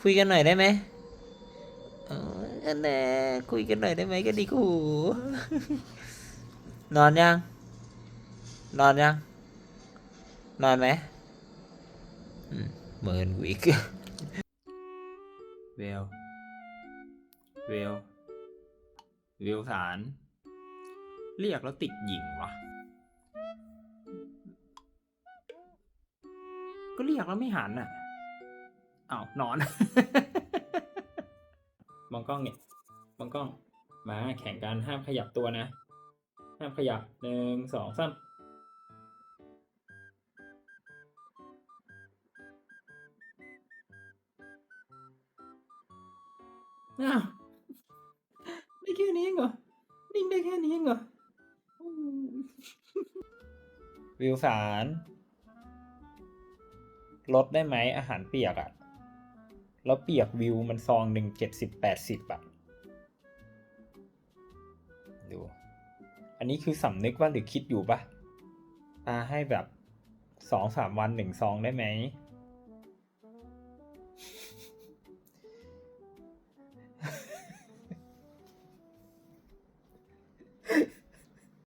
คุยกันหน่อยได้ไหมเอออันแน่คุยกันหน่อยได้ไหมกันดีกูนอนยัง นอนยัง นอนไหมอืมเหมือนกูอีกเวลเวลเวลสาร เรียกแล้วติดหญิงวะก็เรียกแล้วไม่หันอะ อ้าวนอน มองกล้องเนี่ย มองกล้อง มาแข่งกันห้ามขยับตัวนะ ห้ามขยับหนึ่งสองสามอ้าวได้แค่นี้เองเหรอนิ่งได้แค่นี้เองเหรอวิวสารลดได้ไหมอาหารเปียกอะ่ะ แล้วเปียกวิวมันซองหนึ่งเจ็ดสิบแปดสิบอะดู อันนี้คือสำนึกว่าหรือคิดอยู่ปะอาให้แบบสองสามวันหนึ่งซองได้ไหม